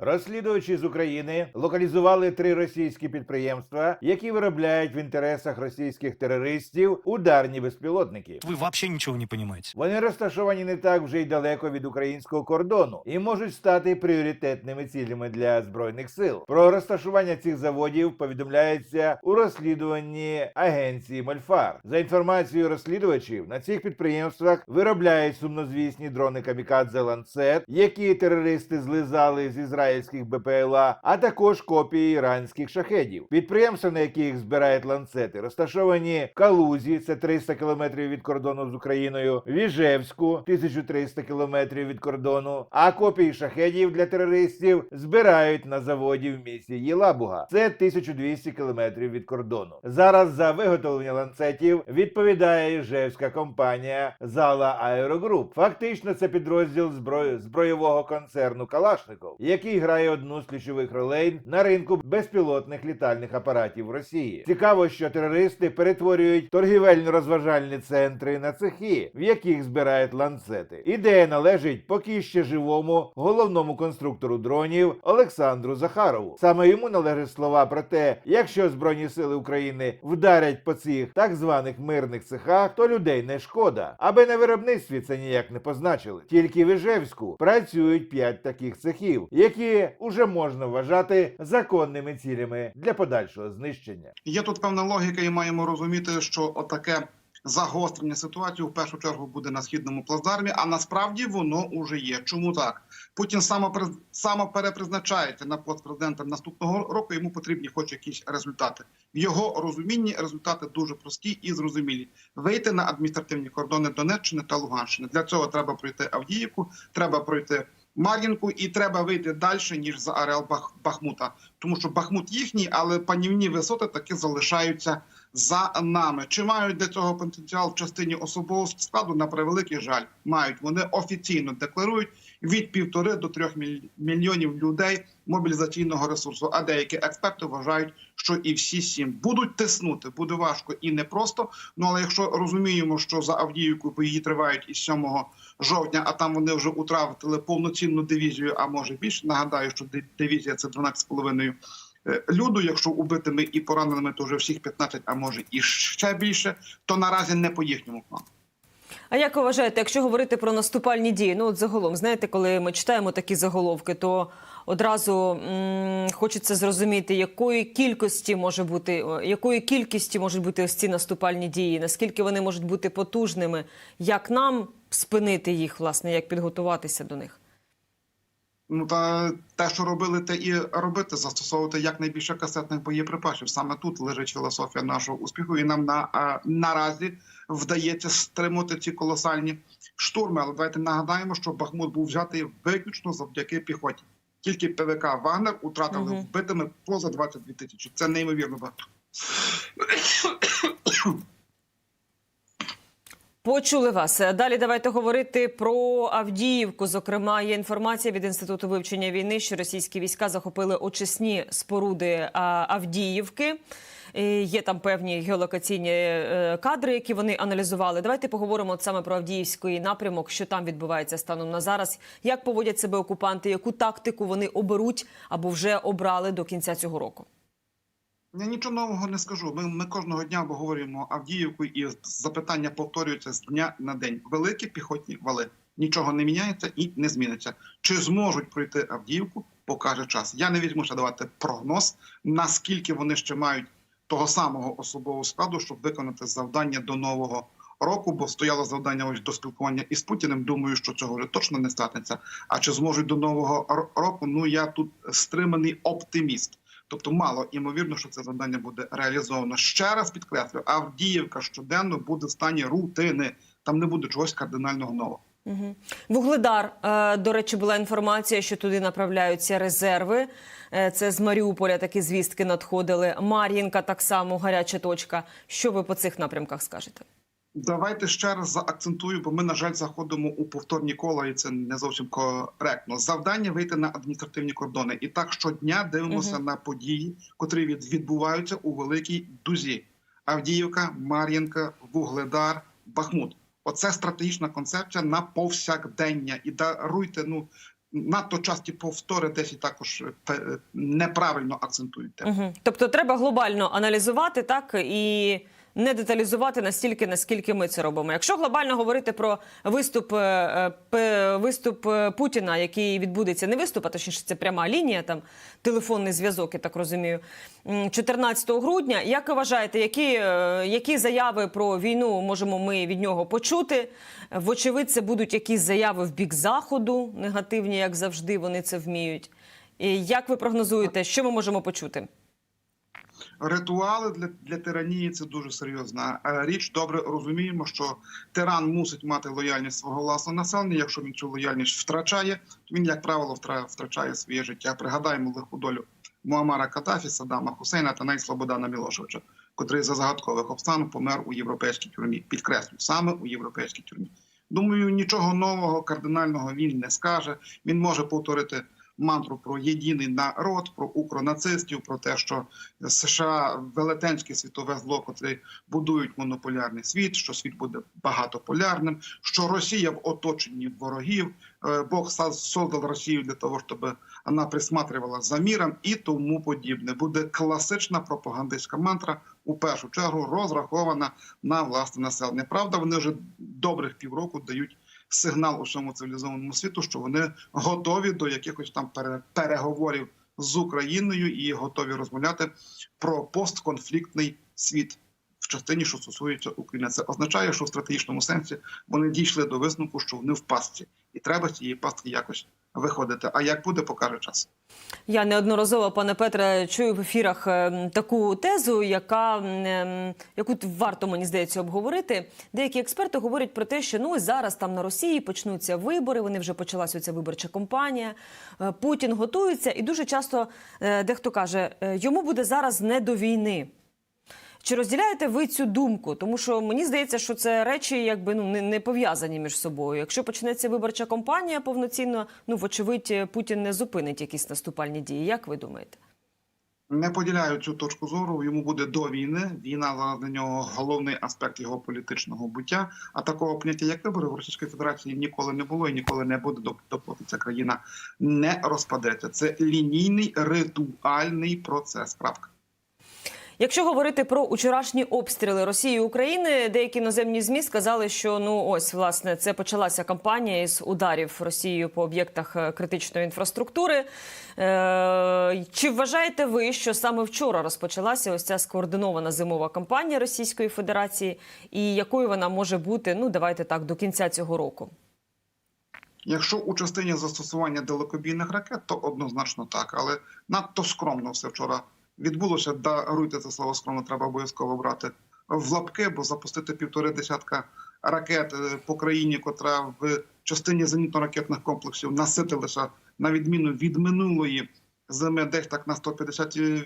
Розслідувачі з України локалізували три російські підприємства, які виробляють в інтересах російських терористів ударні безпілотники. Вы вообще ничего не понимаете. Вони розташовані не так вже й далеко від українського кордону і можуть стати пріоритетними цілями для збройних сил. Про розташування цих заводів повідомляється у розслідуванні агенції Мольфар. За інформацією розслідувачів, на цих підприємствах виробляють сумнозвісні дрони камікадзе ланцет, які терористи злизали з ізраїльських БПЛА, а також копії іранських шахедів. Підприємства, на яких збирають ланцети, розташовані в Калузі, це 300 кілометрів від кордону з Україною, в Іжевську, 1300 кілометрів від кордону. А копії шахедів для терористів збирають на заводі в місті Єлабуга. Це 1200 кілометрів від кордону. Зараз за виготовлення ланцетів відповідає Іжевська компанія Зала Аерогруп. Фактично, це підрозділ зброї збройового концерну Калашников, який грає одну з ключових ролей на ринку безпілотних літальних апаратів в Росії. Цікаво, що терористи перетворюють торгівельно-розважальні центри на цехи, в яких збирають ланцети. Ідея належить поки ще живому головному конструктору дронів Олександру Захарову. Саме йому належать слова про те, якщо збройні сили України вдарять по цих так званих мирних цехах, то людей не шкода. Аби на виробництві це ніяк не позначили. Тільки в Іжевську працюють п'ять таких цехів, які уже можна вважати законними цілями для подальшого знищення. Є тут певна логіка, і маємо розуміти, що отаке загострення ситуації в першу чергу буде на східному плацдармі, а насправді воно уже є. Чому так? Путін самоприз- самоперепризначається на пост президента наступного року. Йому потрібні хоч якісь результати. В його розумінні результати дуже прості і зрозумілі: вийти на адміністративні кордони Донеччини та Луганщини. Для цього треба пройти Авдіївку, треба пройти. Мар'їнку і треба вийти далі ніж за ареал Бах- Бахмута, тому що Бахмут їхній, але панівні висоти таки залишаються за нами. Чи мають для цього потенціал в частині особового складу? На превеликий жаль, мають вони офіційно декларують від півтори до трьох міль- мільйонів людей мобілізаційного ресурсу. А деякі експерти вважають, що і всі сім будуть тиснути. Буде важко і непросто. Ну але якщо розуміємо, що за Авдіївку бої тривають із 7 жовтня, а там вони вже утратили повноцінну дивізію, а може більше. Нагадаю, що дивізія це 12,5 е, люду. Якщо убитими і пораненими, то вже всіх 15, а може і ще більше, то наразі не по їхньому плану. А як ви вважаєте, якщо говорити про наступальні дії? Ну от загалом, знаєте, коли ми читаємо такі заголовки, то одразу м, хочеться зрозуміти, якої кількості може бути, якої кількості можуть бути ось ці наступальні дії, наскільки вони можуть бути потужними, як нам спинити їх, власне, як підготуватися до них? Ну та те, що робили, те і робити, застосовувати якнайбільше касетних боєприпасів. Саме тут лежить філософія нашого успіху, і нам на а, наразі вдається стримати ці колосальні штурми. Але давайте нагадаємо, що Бахмут був взятий виключно завдяки піхоті. Тільки ПВК Вагнер утратили вбитими поза 22 тисячі. Це неймовірно багато. Почули вас. Далі давайте говорити про Авдіївку. Зокрема, є інформація від інституту вивчення війни, що російські війська захопили очисні споруди Авдіївки. Є там певні геолокаційні е, кадри, які вони аналізували. Давайте поговоримо саме про Авдіївський напрямок, що там відбувається станом на зараз. Як поводять себе окупанти, яку тактику вони оберуть або вже обрали до кінця цього року. Я нічого нового не скажу. Ми, ми кожного дня обговорюємо Авдіївку, і запитання повторюються з дня на день. Великі піхотні вали. Нічого не міняється і не зміниться. Чи зможуть пройти Авдіївку, покаже час. Я не візьмуся давати прогноз, наскільки вони ще мають того самого особового складу, щоб виконати завдання до нового року, бо стояло завдання ось до спілкування із Путіним. Думаю, що цього вже точно не станеться. А чи зможуть до нового року? Ну я тут стриманий оптиміст. Тобто мало імовірно, що це завдання буде реалізовано. Ще раз підкреслю, Авдіївка щоденно буде в стані рутини. Там не буде чогось кардинального нового. Угу. Вугледар, е, до речі, була інформація, що туди направляються резерви. Е, Це з Маріуполя такі звістки надходили. Мар'їнка так само гаряча точка. Що ви по цих напрямках скажете? Давайте ще раз заакцентую, бо ми, на жаль, заходимо у повторні кола, і це не зовсім коректно. Завдання вийти на адміністративні кордони. І так щодня дивимося Мгм. на події, котрі від- відбуваються у великій дузі: Авдіївка, Мар'їнка, Вугледар, Бахмут. Оце стратегічна концепція на повсякдення. І даруйте, ну надто часті повтори десь і також е, неправильно акцентують. Угу. Тобто треба глобально аналізувати так і не деталізувати настільки, наскільки ми це робимо. Якщо глобально говорити про виступ, е, е, виступ е, Путіна, який відбудеться, не виступ, а точніше це пряма лінія, там телефонний зв'язок, я так розумію, 14 грудня. Як ви вважаєте, які, які заяви про війну можемо ми від нього почути? Вочевидь, це будуть якісь заяви в бік заходу, негативні, як завжди, вони це вміють. І як ви прогнозуєте, що ми можемо почути? Ритуали для, для тиранії це дуже серйозна е, річ. Добре розуміємо, що тиран мусить мати лояльність свого власного населення. Якщо він цю лояльність втрачає, то він, як правило, втрачає своє життя. Пригадаємо лиху долю Муамара Катафі, Саддама Хусейна та навіть Слободана Мілошевича, котрий за загадкових обставин помер у європейській тюрмі. Підкреслюю, саме у європейській тюрмі. Думаю, нічого нового кардинального він не скаже. Він може повторити мантру про єдиний народ, про укронацистів, про те, що США велетенське світове зло, котре будують монополярний світ, що світ буде багатополярним, що Росія в оточенні ворогів. Е, Бог создав Росію для того, щоб вона присматривала за міром і тому подібне. Буде класична пропагандистська мантра, у першу чергу розрахована на власне населення. Правда, вони вже добрих півроку дають сигнал усьому цивілізованому світу, що вони готові до якихось там пере- переговорів з Україною і готові розмовляти про постконфліктний світ в частині, що стосується України. Це означає, що в стратегічному сенсі вони дійшли до висновку, що вони в пастці, і треба цієї пастки якось виходити. А як буде, покаже час. Я неодноразово, пане Петре, чую в ефірах ем, таку тезу, яка ем, яку варто мені здається обговорити. Деякі експерти говорять про те, що ну зараз там на Росії почнуться вибори. Вони вже почалася ця виборча кампанія. Е, Путін готується, і дуже часто е, дехто каже, е, йому буде зараз не до війни. Чи розділяєте ви цю думку? Тому що мені здається, що це речі якби ну не, не пов'язані між собою. Якщо почнеться виборча кампанія повноцінно, ну вочевидь, Путін не зупинить якісь наступальні дії. Як ви думаєте? Не поділяю цю точку зору. Йому буде до війни. Війна зараз для нього головний аспект його політичного буття. А такого поняття, як вибори в Російської Федерації, ніколи не було і ніколи не буде, доп- допоки ця країна не розпадеться. Це лінійний ритуальний процес. Крапка. Якщо говорити про учорашні обстріли Росії і України, деякі іноземні змі сказали, що ну ось власне це почалася кампанія із ударів Росією по об'єктах е, критичної інфраструктури. Е, чи вважаєте ви, що саме вчора розпочалася ось ця скоординована зимова кампанія Російської Федерації, і якою вона може бути? Ну давайте так до кінця цього року. Якщо у частині застосування далекобійних ракет, то однозначно так, але надто скромно все вчора відбулося. Даруйте це слово скромно, треба обов'язково брати в лапки, бо запустити півтори десятка ракет е, по країні, котра в частині зенітно-ракетних комплексів наситилася на відміну від минулої зими, десь так на 150%,